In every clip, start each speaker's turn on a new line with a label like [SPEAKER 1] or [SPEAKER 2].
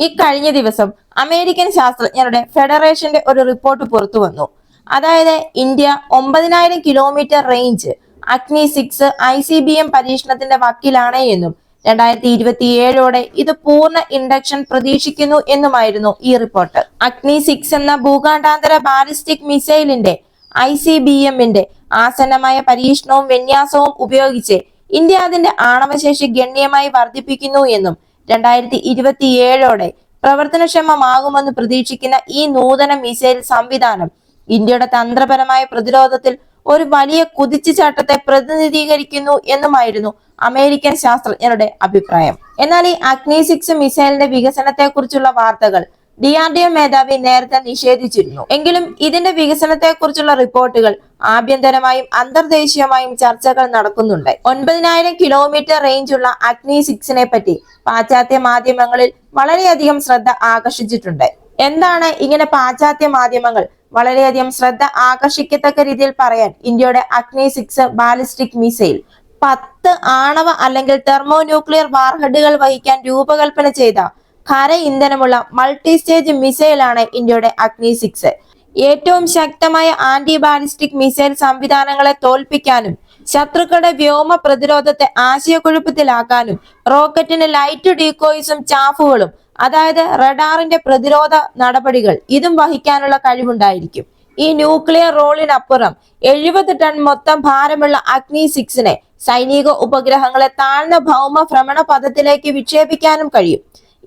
[SPEAKER 1] ഇക്കഴിഞ്ഞ ദിവസം അമേരിക്കൻ ശാസ്ത്രജ്ഞരുടെ ഫെഡറേഷന്റെ ഒരു റിപ്പോർട്ട് പുറത്തു വന്നു. അതായത് ഇന്ത്യ ഒമ്പതിനായിരം kilometre range Agni six I C B M പരീക്ഷണത്തിന്റെ വക്കിലാണ് എന്നും രണ്ടായിരത്തി ഇരുപത്തിയേഴോടെ ഇത് പൂർണ ഇൻഡക്ഷൻ പ്രതീക്ഷിക്കുന്നു എന്നുമായിരുന്നു ഈ റിപ്പോർട്ട്. അഗ്നി സിക്സ് എന്ന ഭൂഖണ്ഡാന്തര ബാലിസ്റ്റിക് മിസൈലിന്റെ ഐ സി ബി എമ്മിന്റെ ആസന്നമായ പരീക്ഷണവും വിന്യാസവും ഉപയോഗിച്ച് ഇന്ത്യ അതിന്റെ ആണവശേഷി ഗണ്യമായി വർദ്ധിപ്പിക്കുന്നു എന്നും രണ്ടായിരത്തി ഇരുപത്തിയേഴോടെ പ്രവർത്തനക്ഷമമാകുമെന്ന് പ്രതീക്ഷിക്കുന്ന ഈ നൂതന മിസൈൽ സംവിധാനം ഇന്ത്യയുടെ തന്ത്രപരമായ പ്രതിരോധത്തിൽ ഒരു വലിയ കുതിച്ചുചാട്ടത്തെ പ്രതിനിധീകരിക്കുന്നു എന്നുമായിരുന്നു അമേരിക്കൻ ശാസ്ത്രജ്ഞരുടെ അഭിപ്രായം. എന്നാൽ ഈ അഗ്നി സിക്സ് മിസൈലിന്റെ വികസനത്തെക്കുറിച്ചുള്ള വാർത്തകൾ ഡി ആർ ഡി ഒ മേധാവി നേരത്തെ നിഷേധിച്ചിരുന്നു. എങ്കിലും ഇതിന്റെ വികസനത്തെക്കുറിച്ചുള്ള റിപ്പോർട്ടുകൾ ആഭ്യന്തരമായും അന്തർദേശീയമായും ചർച്ചകൾ നടക്കുന്നുണ്ട്. ഒൻപതിനായിരം കിലോമീറ്റർ റേഞ്ചുള്ള അഗ്നി സിക്സിനെ പറ്റി പാശ്ചാത്യ മാധ്യമങ്ങളിൽ വളരെയധികം ശ്രദ്ധ ആകർഷിച്ചിട്ടുണ്ട്. എന്താണ് ഇങ്ങനെ പാശ്ചാത്യ മാധ്യമങ്ങൾ വളരെയധികം ശ്രദ്ധ ആകർഷിക്കത്തക്ക രീതിയിൽ പറയാൻ ഇന്ത്യയുടെ അഗ്നി സിക്സ് ബാലിസ്റ്റിക് മിസൈൽ? പത്ത് ആണവ അല്ലെങ്കിൽ തെർമോ ന്യൂക്ലിയർ വാർഹെഡുകൾ വഹിക്കാൻ രൂപകൽപ്പന ചെയ്ത ഖര ഇന്ധനമുള്ള മൾട്ടി സ്റ്റേജ് മിസൈലാണ് ഇന്ത്യയുടെ അഗ്നി സിക്സ്. ഏറ്റവും ശക്തമായ ആന്റി ബാലിസ്റ്റിക് മിസൈൽ സംവിധാനങ്ങളെ തോൽപ്പിക്കാനും ശത്രുക്കളുടെ വ്യോമ പ്രതിരോധത്തെ ആശയക്കുഴപ്പത്തിലാക്കാനും റോക്കറ്റിന് ലൈറ്റ് ഡീക്കോയ്സും ചാഫുകളും അതായത് റഡാറിന്റെ പ്രതിരോധ നടപടികൾ ഇതും വഹിക്കാനുള്ള കഴിവുണ്ടായിരിക്കും. ഈ ന്യൂക്ലിയർ റോളിനപ്പുറം എഴുപത് ടൺ മൊത്തം ഭാരമുള്ള അഗ്നി സിക്സിനെ സൈനിക ഉപഗ്രഹങ്ങളെ താഴ്ന്ന ഭൗമ ഭ്രമണ പഥത്തിലേക്ക് വിക്ഷേപിക്കാനും കഴിയും.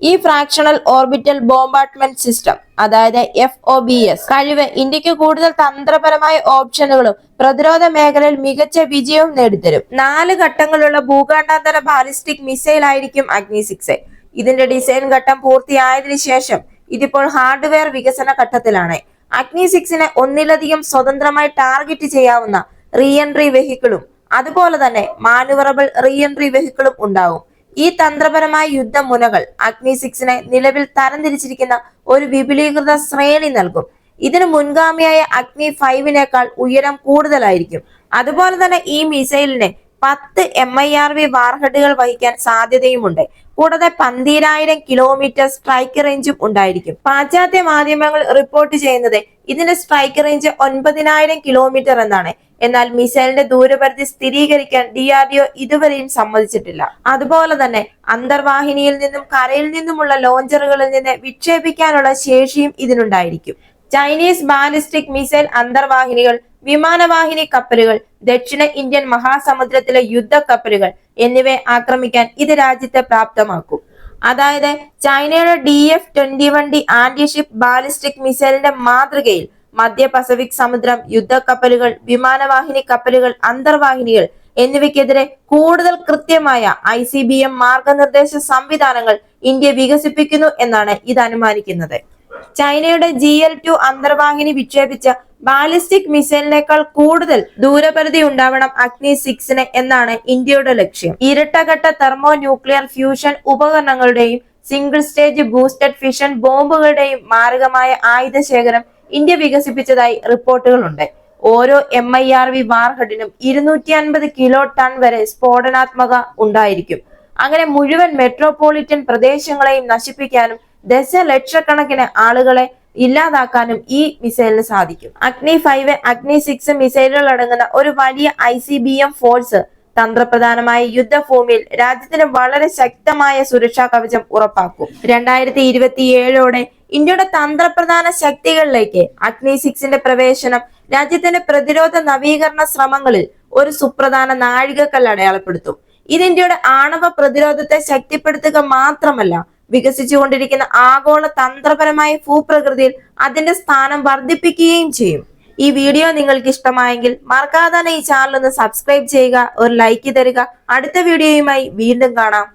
[SPEAKER 1] ഈ ഫ്രാക്ഷണൽ ഓർബിറ്റൽ ബോംബാർട്ട്മെന്റ് സിസ്റ്റം അതായത് എഫ് ഒ ബി എസ് കഴിവ് ഇന്ത്യയ്ക്ക് കൂടുതൽ തന്ത്രപരമായ ഓപ്ഷനുകളും പ്രതിരോധ മേഖലയിൽ മികച്ച വിജയവും നേടിത്തരും. നാല് ഘട്ടങ്ങളുള്ള ഭൂഖണ്ഡാന്തര ബാലിസ്റ്റിക് മിസൈൽ ആയിരിക്കും അഗ്നി സിക്സ് ഇതിന്റെ ഡിസൈൻ ഘട്ടം പൂർത്തിയായതിനു ശേഷം ഇതിപ്പോൾ ഹാർഡ്വെയർ വികസന ഘട്ടത്തിലാണ്. അഗ്നി സിക്സിനെ ഒന്നിലധികം സ്വതന്ത്രമായി ടാർഗറ്റ് ചെയ്യാവുന്ന റീ എൻട്രി വെഹിക്കിളും അതുപോലെ തന്നെ മാനുവറബിൾ റീ എൻട്രി വെഹിക്കിളും ഉണ്ടാവും. ഈ തന്ത്രപരമായ യുദ്ധമുനകൾ അഗ്നി സിക്സിനെ നിലവിൽ തരംതിരിച്ചിരിക്കുന്ന ഒരു വിപുലീകൃത ശ്രേണി നൽകും. ഇതിന് മുൻഗാമിയായ അഗ്നി ഫൈവിനേക്കാൾ ഉയരം കൂടുതലായിരിക്കും. അതുപോലെ തന്നെ ഈ മിസൈലിനെ പത്ത് എം ഐ ആർ വി വാർഹെഡുകൾ വഹിക്കാൻ സാധ്യതയുമുണ്ട്. കൂടാതെ പന്തിരായിരം കിലോമീറ്റർ സ്ട്രൈക്ക് റേഞ്ചും ഉണ്ടായിരിക്കും. പാശ്ചാത്യ മാധ്യമങ്ങൾ റിപ്പോർട്ട് ചെയ്യുന്നത് ഇതിന്റെ സ്ട്രൈക്ക് റേഞ്ച് ഒൻപതിനായിരം കിലോമീറ്റർ എന്നാണ്. എന്നാൽ മിസൈലിന്റെ ദൂരപരിധി സ്ഥിരീകരിക്കാൻ ഡി ആർ ഡി ഒ ഇതുവരെയും സമ്മതിച്ചിട്ടില്ല. അതുപോലെ തന്നെ അന്തർവാഹിനിയിൽ നിന്നും കരയിൽ നിന്നുമുള്ള ലോഞ്ചറുകളിൽ നിന്ന് വിക്ഷേപിക്കാനുള്ള ശേഷിയും ഇതിനുണ്ടായിരിക്കും. ചൈനീസ് ബാലിസ്റ്റിക് മിസൈൽ അന്തർവാഹിനികൾ വിമാനവാഹിനി കപ്പലുകൾ ദക്ഷിണ ഇന്ത്യൻ മഹാസമുദ്രത്തിലെ യുദ്ധക്കപ്പലുകൾ എന്നിവയെ ആക്രമിക്കാൻ ഇത് രാജ്യത്തെ പ്രാപ്തമാക്കും. അതായത് ചൈനയുടെ D F twenty one D antiship ballistic മിസൈലിന്റെ മാതൃകയിൽ മധ്യ പസഫിക് സമുദ്രം യുദ്ധക്കപ്പലുകൾ വിമാനവാഹിനി കപ്പലുകൾ അന്തർവാഹിനികൾ എന്നിവയ്ക്കെതിരെ കൂടുതൽ കൃത്യമായ ഐ സി ബി എം മാർഗനിർദ്ദേശ സംവിധാനങ്ങൾ ഇന്ത്യ വികസിപ്പിക്കുന്നു എന്നാണ് ഇത് അനുമാനിക്കുന്നത്. ചൈനയുടെ ജി എൽ ടു അന്തർവാഹിനി വിക്ഷേപിച്ച ബാലിസ്റ്റിക് മിസൈലിനേക്കാൾ കൂടുതൽ ദൂരപരിധി ഉണ്ടാവണം അഗ്നി സിക്സിന് എന്നാണ് ഇന്ത്യയുടെ ലക്ഷ്യം. ഇരട്ടഘട്ട തെർമോ ന്യൂക്ലിയർ ഫ്യൂഷൻ ഉപകരണങ്ങളുടെയും സിംഗിൾ സ്റ്റേജ് ബൂസ്റ്റഡ് ഫിഷൻ ബോംബുകളുടെയും മാരകമായ ആയുധ ശേഖരം ഇന്ത്യ വികസിപ്പിച്ചതായി റിപ്പോർട്ടുകളുണ്ട്. ഓരോ എം ഐ ആർ വി വാർഹഡിനും ഇരുന്നൂറ്റി അൻപത് കിലോ ടൺ വരെ സ്ഫോടനാത്മക ഉണ്ടായിരിക്കും. അങ്ങനെ മുഴുവൻ മെട്രോപൊളിറ്റൻ പ്രദേശങ്ങളെയും നശിപ്പിക്കാനും ദശലക്ഷക്കണക്കിന് ആളുകളെ ഇല്ലാതാക്കാനും ഈ മിസൈലിന് സാധിക്കും. അഗ്നി ഫൈവ് അഗ്നി സിക്സ് മിസൈലുകൾ അടങ്ങുന്ന ഒരു വലിയ I C B M force തന്ത്രപ്രധാനമായ യുദ്ധഭൂമിയിൽ രാജ്യത്തിന് വളരെ ശക്തമായ സുരക്ഷാ കവചം ഉറപ്പാക്കും. രണ്ടായിരത്തി ഇരുപത്തിയേഴോടെ ഇന്ത്യയുടെ തന്ത്രപ്രധാന ശക്തികളിലേക്ക് അഗ്നി സിക്സിന്റെ പ്രവേശനം രാജ്യത്തിന്റെ പ്രതിരോധ നവീകരണ ശ്രമങ്ങളിൽ ഒരു സുപ്രധാന നാഴികക്കല്ല് അടയാളപ്പെടുത്തും. ഇത് ഇന്ത്യയുടെ ആണവ പ്രതിരോധത്തെ ശക്തിപ്പെടുത്തുക മാത്രമല്ല വികസിച്ചുകൊണ്ടിരിക്കുന്ന ആഗോള തന്ത്രപരമായ ഭൂപ്രകൃതിയിൽ അതിന്റെ സ്ഥാനം വർദ്ധിപ്പിക്കുകയും ചെയ്യും. ഈ വീഡിയോ നിങ്ങൾക്ക് ഇഷ്ടമായെങ്കിൽ മറക്കാതെ തന്നെ ഈ ചാനൽ ഒന്ന് സബ്സ്ക്രൈബ് ചെയ്യുക ഒരു ലൈക്ക് തരിക. അടുത്ത വീഡിയോയുമായി വീണ്ടും കാണാം.